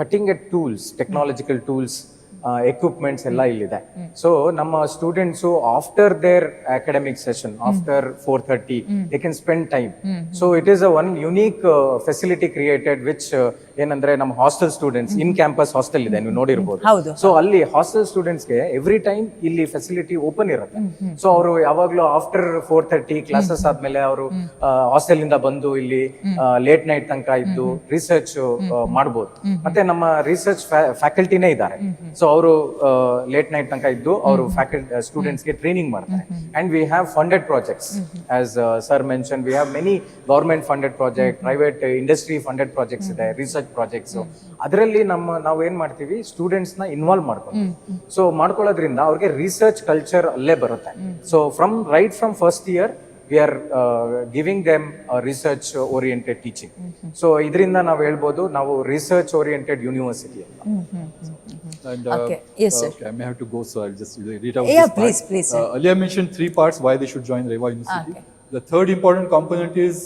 cutting edge tools technological tools equipments ಎಲ್ಲ ಇಲ್ಲಿದೆ. ಸೊ ನಮ್ಮ students after their academic session after four thirty they can spend time so it is a one unique facility created which ಏನಂದ್ರೆ ನಮ್ಮ hostel students in campus hostel ಇದೆ ನೀವು ನೋಡಿರ್ಬೋದು. So ಅಲ್ಲಿ hostel ಸ್ಟೂಡೆಂಟ್ಸ್ಗೆ ಎವ್ರಿ ಟೈಮ್ ಇಲ್ಲಿ facility open ಇರುತ್ತೆ. So ಅವರು ಯಾವಾಗ್ಲೂ ಆಫ್ಟರ್ ಫೋರ್ ಥರ್ಟಿ ಕ್ಲಾಸಸ್ ಆದ್ಮೇಲೆ ಅವರು ಹಾಸ್ಟೆಲ್ ಇಂದ ಬಂದು ಇಲ್ಲಿ ಲೇಟ್ ನೈಟ್ ತನಕ ಇದ್ದು ರಿಸರ್ಚ್ ಮಾಡ್ಬೋದು. ಮತ್ತೆ ನಮ್ಮ ರಿಸರ್ಚ್ ಫ್ಯಾಕಲ್ಟಿನೇ ಇದ್ದಾರೆ. ಸೊ ಅವರು ಲೇಟ್ ನೈಟ್ ತನಕ ಇದ್ದು ಅವರು ಫ್ಯಾಕಲ್ಟಿ ಸ್ಟೂಡೆಂಟ್ಸ್ಗೆ ಟ್ರೈನಿಂಗ್ ಮಾಡ್ತಾರೆ. And we have funded projects as sir mention we have many government funded project private industry funded projects ಇದೆ ರಿಸರ್ಚ್ ಪ್ರಾಜೆಕ್ಟ್ಸ್ ಅದರಲ್ಲಿ ನಮ್ಮ ನಾವು ಏನ್ ಮಾಡ್ತೀವಿ ಸ್ಟೂಡೆಂಟ್ಸ್ನ ಇನ್ವಾಲ್ವ್ ಮಾಡ್ಕೊಂಡು ಸೊ ಮಾಡ್ಕೊಳ್ಳೋದ್ರಿಂದ ಅವ್ರಿಗೆ ರಿಸರ್ಚ್ ಕಲ್ಚರ್ ಅಲ್ಲೇ ಬರುತ್ತೆ. So from right from first year We are giving them research oriented teaching so ಇದರಿಂದ ನಾವು ಹೇಳ್ಬೋದು ನಾವು ರಿಸರ್ಚ್ ಓರಿಯೆಂಟೆಡ್ ಯೂನಿವರ್ಸಿಟಿ ಅಂತ And, uh, Okay. Yes, sir. Okay, I may have to go, so I'll just read out. Yeah, this part. please, please, sir. Uh, earlier I mentioned three parts why they should join Reva University. Okay. The third important component is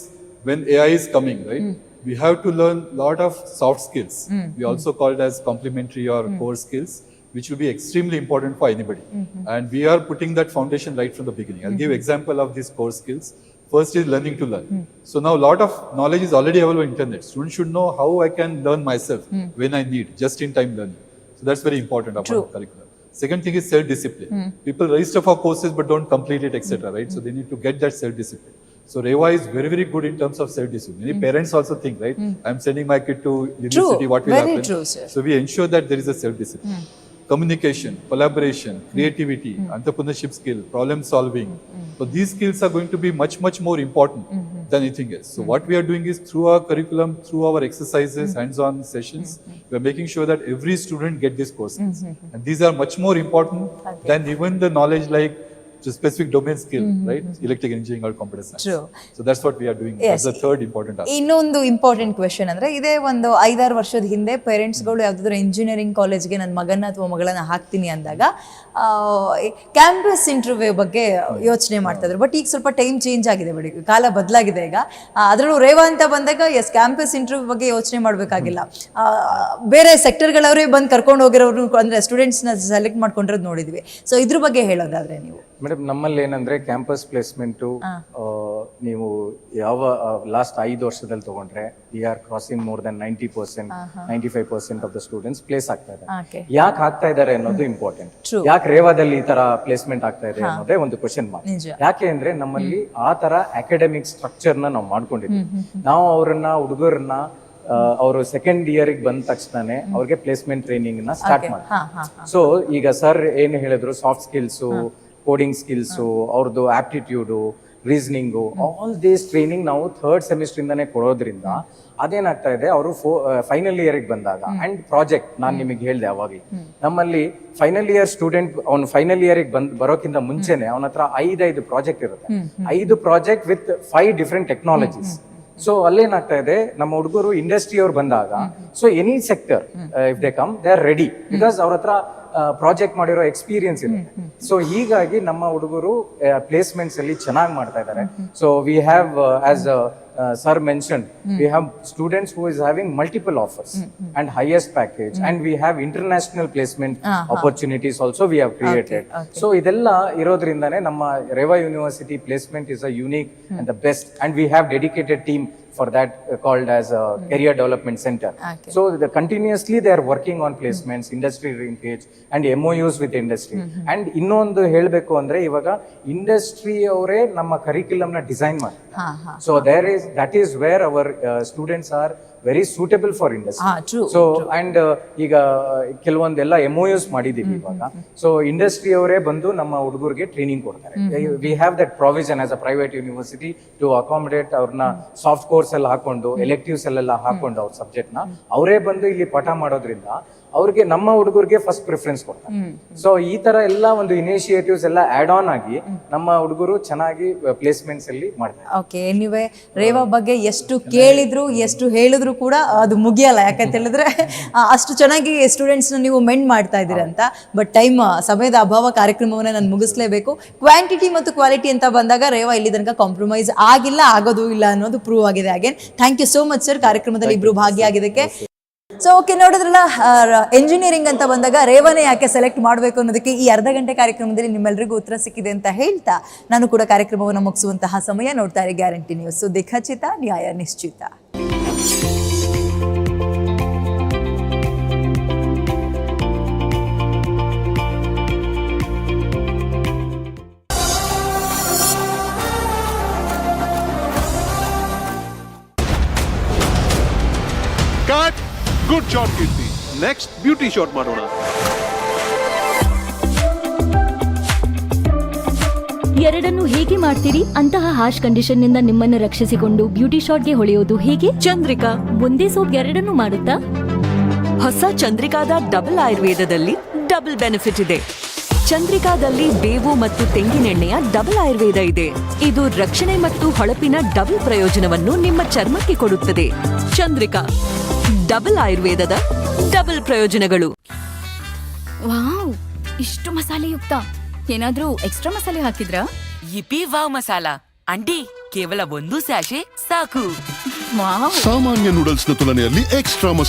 when AI is coming, right? Hmm. We have to learn a lot of soft skills. We also call it as complementary or Hmm. core skills, which will be extremely important for anybody. Mm-hmm. And we are putting that foundation right from the beginning. I'll give mm-hmm. example of these core skills. First is learning to learn. Hmm. So now a lot of knowledge is already available on internet. Students should know how I can learn myself mm. when I need, just in time learning. So that's very important about True. curriculum. Second thing is self-discipline. Mm. People register for courses but don't complete it, etc. Right? So mm. they need to get that self-discipline. So Reva is very, very good in terms of self-discipline. Many parents also think, right? I'm sending my kid to university. What will Very happen? true, sir. So we ensure that there is a self-discipline. Communication, collaboration, creativity, mm-hmm. entrepreneurship skill, problem solving. So these skills are going to be much, much more important mm-hmm. than anything else. So mm-hmm. what we are doing is through our curriculum, through our exercises, hands-on sessions, we are making sure that every student get these courses. And these are much more important than even the knowledge like the specific domain skill, right? Electric engineering or computer science. True. So that's what we are doing. Yes. That's the third important aspect. ಇನ್ನೊಂದು important question ಅಂದ್ರೆ ಇದೇ ಒಂದು ಐದಾರು ವರ್ಷದ ಹಿಂದೆ ಪೇರೆಂಟ್ಸ್ಗಳು ಯಾವುದಾದ್ರೂ engineering ಕಾಲೇಜ್ಗೆ ನನ್ನ ಮಗನ ಅಥವಾ ಮಗಳನ್ನ ಹಾಕ್ತೀನಿ ಅಂದಾಗ ಕ್ಯಾಂಪಸ್ ಇಂಟರ್ವ್ಯೂ ಬಗ್ಗೆ ಯೋಚನೆ ಮಾಡ್ತಾ ಇದ್ರು ಬಟ್ ಈಗ ಸ್ವಲ್ಪ ಟೈಮ್ ಚೇಂಜ್ ಆಗಿದೆ ಬಿಡಿ ಕಾಲ ಬದಲಾಗಿದೆ ಈಗ ಅದರಲ್ಲೂ ರೇವಾ ಅಂತ ಬಂದಾಗ ಎಸ್ ಕ್ಯಾಂಪಸ್ ಇಂಟರ್ವ್ಯೂ ಬಗ್ಗೆ ಯೋಚನೆ ಮಾಡಬೇಕಾಗಿಲ್ಲ ಬೇರೆ ಸೆಕ್ಟರ್ಗಳವರೇ ಬಂದು ಕರ್ಕೊಂಡು ಹೋಗಿರೋರು ಅಂದರೆ ಸ್ಟೂಡೆಂಟ್ಸ್ನ ಸೆಲೆಕ್ಟ್ ಮಾಡ್ಕೊಂಡಿರೋದು ನೋಡಿದ್ವಿ ಸೊ ಇದ್ರ ಬಗ್ಗೆ ಹೇಳೋದಾದ್ರೆ ನೀವು ಮೇಡಮ್ ನಮ್ಮಲ್ಲಿ ಏನಂದ್ರೆ ಕ್ಯಾಂಪಸ್ ಪ್ಲೇಸ್ಮೆಂಟು ನೀವು ಯಾವ ಲಾಸ್ಟ್ ಐದು ವರ್ಷದಲ್ಲಿ ತಗೊಂಡ್ರೆ we are crossing more than ninety percent ninety five percent of the students place ಆಗ್ತಾ ಇದೆ ಯಾಕೆ ಆಗ್ತಾ ಇದ್ದಾರೆ ಅನ್ನೋದು ಇಂಪಾರ್ಟೆಂಟ್ ಯಾಕೆ ರೇವಾದಲ್ಲಿ ಈ ತರ ಪ್ಲೇಸ್ಮೆಂಟ್ ಆಗ್ತಾ ಇದೆ ಅನ್ನೋದೇ ಒಂದು ಕ್ವಶನ್ ಮಾರ್ಕ್. ಯಾಕೆ ಅಂದ್ರೆ ನಮ್ಮಲ್ಲಿ ಆ ತರ ಅಕಾಡೆಮಿಕ್ ಸ್ಟ್ರಕ್ಚರ್ನ ನಾವು ಮಾಡ್ಕೊಂಡಿದ್ವಿ ನಾವು ಅವರನ್ನ ಹುಡುಗರನ್ನ ಅವರು ಸೆಕೆಂಡ್ ಇಯರ್ ಬಂದ ತಕ್ಷಣನೇ ಅವ್ರಿಗೆ ಪ್ಲೇಸ್ಮೆಂಟ್ ಟ್ರೈನಿಂಗ್ನ ಸ್ಟಾರ್ಟ್ ಮಾಡಿ ಸೊ ಈಗ ಸರ್ ಏನ್ ಹೇಳಿದ್ರು ಸಾಫ್ಟ್ ಸ್ಕಿಲ್ಸು ಕೋಡಿಂಗ್ ಸ್ಕಿಲ್ಸು ಅವ್ರದ್ದು aptitude reasoning all these training ನಾವು ಥರ್ಡ್ ಸೆಮಿಸ್ಟರ್ ಇಂದಾನೆ ಕೊಡೋದ್ರಿಂದ ಅದೇನಾಗ್ತಾ ಇದೆ ಅವರು ಫೋ ಫೈನಲ್ ಇಯರ್ಗೆ ಬಂದಾಗ ಅಂಡ್ ಪ್ರಾಜೆಕ್ಟ್ ನಾನು ನಿಮಗೆ ಹೇಳಿದೆ ಅವಾಗಲೇ. ನಮ್ಮಲ್ಲಿ ಫೈನಲ್ ಇಯರ್ ಸ್ಟೂಡೆಂಟ್ ಅವ್ನು ಫೈನಲ್ ಇಯರ್ಗೆ ಬಂದ್ ಬರೋಕ್ಕಿಂತ ಮುಂಚೆನೆ ಅವನ ಹತ್ರ ಐದೈದು ಪ್ರಾಜೆಕ್ಟ್ ಇರುತ್ತೆ. ಐದು project with five different technologies so ಅಲ್ಲೇನಾಗ್ತಾ ಇದೆ ನಮ್ಮ ಹುಡುಗರು ಇಂಡಸ್ಟ್ರಿ ಅವ್ರು ಬಂದಾಗ so any sector if they come they are ready because ಅವ್ರ ಹತ್ರ ಪ್ರಾಜೆಕ್ಟ್ ಮಾಡಿರೋ ಎಕ್ಸ್ಪೀರಿಯನ್ಸ್ ಇದೆ. ಸೊ ಹೀಗಾಗಿ ನಮ್ಮ ಹುಡುಗರು ಪ್ಲೇಸ್ಮೆಂಟ್ಸ್ ಅಲ್ಲಿ ಚೆನ್ನಾಗಿ ಮಾಡ್ತಾ ಇದ್ದಾರೆ. So we have as sir mention we have students who is having multiple offers and highest package and we have international placement opportunities also we have created so ಇದೆಲ್ಲ ಇರೋದ್ರಿಂದಾನೇ ನಮ್ಮ Reva university placement is a unique and the best and we have dedicated team for that uh, called as a career development center. Okay. So the, continuously they are working on placements, industry linkage and MOUs with industry. And ಇನ್ನೊಂದು ಹೇಳಬೇಕು ಅಂದ್ರೆ ಇವಾಗ industry ಅವರೇ ನಮ್ಮ ಕರಿಕ್ಯುಲಮ್ನ design ಮಾಡಿ so there is that is where our students are very suitable for industry so and ಈಗ ಕೆಲವೊಂದೆಲ್ಲ ಎಂ ಎಸ್ ಮಾಡಿದೀವಿ ಇವಾಗ. ಸೊ ಇಂಡಸ್ಟ್ರಿ ಅವರೇ ಬಂದು ನಮ್ಮ ಹುಡುಗರಿಗೆ ಟ್ರೈನಿಂಗ್ ಕೊಡ್ತಾರೆ. We have that provision as a private university to accommodate ಅವ್ರನ್ನ ಸಾಫ್ಟ್ ಕೋರ್ಸ್ ಎಲ್ಲ ಹಾಕೊಂಡು ಎಲೆಕ್ಟಿವ್ಸ್ ಎಲ್ಲ ಹಾಕೊಂಡು ಅವ್ರ ಸಬ್ಜೆಕ್ಟ್ನ. ಅವರೇ ಬಂದು ಇಲ್ಲಿ ಪಾಠ ಮಾಡೋದ್ರಿಂದ ಅವ್ರಿಗೆ ನಮ್ಮ ಹುಡುಗರಿಗೆ ಫಸ್ಟ್ ಪ್ರಿಫರೆನ್ಸ್ ಕೊಡ್ತಾರೆ ಸೊ ಈ ತರ ಎಲ್ಲ ಒಂದು ಇನಿಷಿಯೇಟಿವ್ಸ್ ಎಲ್ಲ ಆಡ್ ಆನ್ ಆಗಿ ನಮ್ಮ ಹುಡುಗರು ಚೆನ್ನಾಗಿ ಪ್ಲೇಸ್ಮೆಂಟ್ಸ್ ಅಲ್ಲಿ ಮಾಡ್ತಾರೆ. ಓಕೆ ಎನಿವೆ ರೇವಾ ಬಗ್ಗೆ ಎಷ್ಟು ಕೇಳಿದ್ರು ಎಷ್ಟು ಹೇಳಿದ್ರು ಕೂಡ ಅದು ಮುಗಿಯಲ್ಲ. ಯಾಕಂತ ಹೇಳಿದ್ರೆ ಅಷ್ಟು ಚೆನ್ನಾಗಿ ಸ್ಟೂಡೆಂಟ್ಸ್ ನೀವು ಮೆಂಡ್ ಮಾಡ್ತಾ ಇದ್ದೀರ ಅಂತ. ಬಟ್ ಟೈಮ್ ಸಮಯದ ಅಭಾವ ಕಾರ್ಯಕ್ರಮವನ್ನ ನಾನು ಮುಗಿಸ್ಲೇಬೇಕು. ಕ್ವಾಂಟಿಟಿ ಮತ್ತು ಕ್ವಾಲಿಟಿ ಅಂತ ಬಂದಾಗ ರೇವಾ ಇಲ್ಲಿ ತನಕ ಕಾಂಪ್ರಮೈಸ್ ಆಗಿಲ್ಲ ಆಗೋದು ಇಲ್ಲ ಅನ್ನೋದು ಪ್ರೂವ್ ಆಗಿದೆ. Again thank you so much sir ಕಾರ್ಯಕ್ರಮದಲ್ಲಿ ಇಬ್ರು ಭಾಗಿಯಾಗಿದ್ದಕ್ಕೆ. ಸೊ ಓಕೆ ನೋಡಿದ್ರಲ್ಲ ಎಂಜಿನಿಯರಿಂಗ್ ಅಂತ ಬಂದಾಗ ರೇವನೇ ಯಾಕೆ ಸೆಲೆಕ್ಟ್ ಮಾಡಬೇಕು ಅನ್ನೋದಕ್ಕೆ ಈ ಅರ್ಧ ಗಂಟೆ ಕಾರ್ಯಕ್ರಮದಲ್ಲಿ ನಿಮ್ಮೆಲ್ಲರಿಗೂ ಉತ್ತರ ಸಿಕ್ಕಿದೆ ಅಂತ ಹೇಳ್ತಾ ನಾನು ಕೂಡ ಕಾರ್ಯಕ್ರಮವನ್ನು ಮುಗಿಸುವಂತಹ ಸಮಯ ನೋಡ್ತಾ ಇರಿ ಗ್ಯಾರಂಟಿ ನ್ಯೂಸ್ ಸುದ್ದಿ ಖಚಿತ, ನ್ಯಾಯ ನಿಶ್ಚಿತ. Good shot Keerthi next beauty shot ಮಾಡೋಣ ಎರಡನ್ನು ಹೇಗೆ ಮಾಡ್ತೀರಿ? ಅಂತಹ ಹಾರ್ಶ್ ಕಂಡೀಷನ್ನಿಂದ ನಿಮ್ಮನ್ನು ರಕ್ಷಿಸಿಕೊಂಡು ಬ್ಯೂಟಿ ಶಾಟ್ಗೆ ಹೊಳೆಯೋದು ಹೇಗೆ? ಚಂದ್ರಿಕಾ. ಒಂದೇ ಸೋಪ್ ಎರಡನ್ನು ಮಾಡುತ್ತಾ? ಹೊಸ ಚಂದ್ರಿಕಾದ ಡಬಲ್ ಆಯುರ್ವೇದದಲ್ಲಿ ಡಬಲ್ ಬೆನಿಫಿಟ್ ಇದೆ. ಚಂದ್ರಿಕಾದಲ್ಲಿ ಬೇವು ಮತ್ತು ತೆಂಗಿನೆಣ್ಣೆಯ ಡಬಲ್ ಆಯುರ್ವೇದ ಇದೆ. ಇದು ರಕ್ಷಣೆ ಮತ್ತು ಹೊಳಪಿನ ಡಬಲ್ ಪ್ರಯೋಜನವನ್ನು ನಿಮ್ಮ ಚರ್ಮಕ್ಕೆ ಕೊಡುತ್ತದೆ. ಚಂದ್ರಿಕಾ. ಡಬಲ್ ಆಯುರ್ವೇದದ ಡಬಲ್ ಪ್ರಯೋಜನಗಳು. ವಾವ್ ಇಷ್ಟು ಮಸಾಲೆಯುಕ್ತ. ಏನಾದ್ರೂ ಎಕ್ಸ್ಟ್ರಾ ಮಸಾಲೆ ಹಾಕಿದ್ರಾ? ಇಪಿ ವಾವ್ ಮಸಾಲ. ಅಂಟಿ ಕೇವಲ ಒಂದು ಸ್ಯಾಶೆ ಸಾಕು. ವಾವ್. ಸಾಮಾನ್ಯ ನೂಡಲ್ಸ್ನ ತುಲನೆಯಲ್ಲಿ ಎಕ್ಸ್ಟ್ರಾ ಮಸಾಲೆ